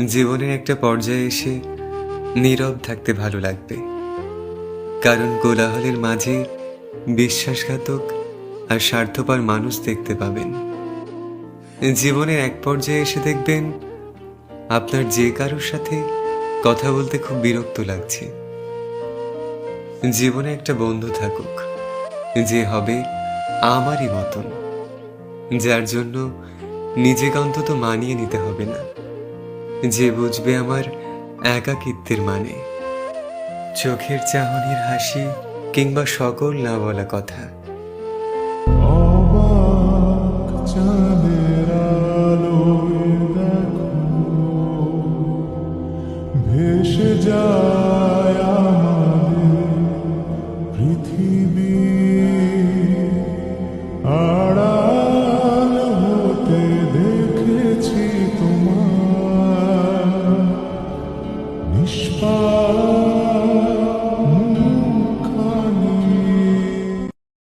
জীবনের একটা পর্যায়ে এসে নীরব থাকতে ভালো লাগবে। কারণ কোলাহলের মাঝে বিশ্বাসঘাতক আর স্বার্থপর মানুষ দেখতে পাবেন। জীবনের এক পর্যায়ে এসে দেখবেন আপনার যে কারোর সাথে কথা বলতে খুব বিরক্ত লাগছে। জীবনে একটা বন্ধু থাকুক, যে হবে আমারই মতন, যার জন্য নিজেকে অন্তত মানিয়ে নিতে হবে না। যে বুঝবে আমার একাকিত্বের মানে। চোখের চাহনির হাসি কিংবা সকল না বলা কথা। ভেসে যায় পৃথিবী। Whisper.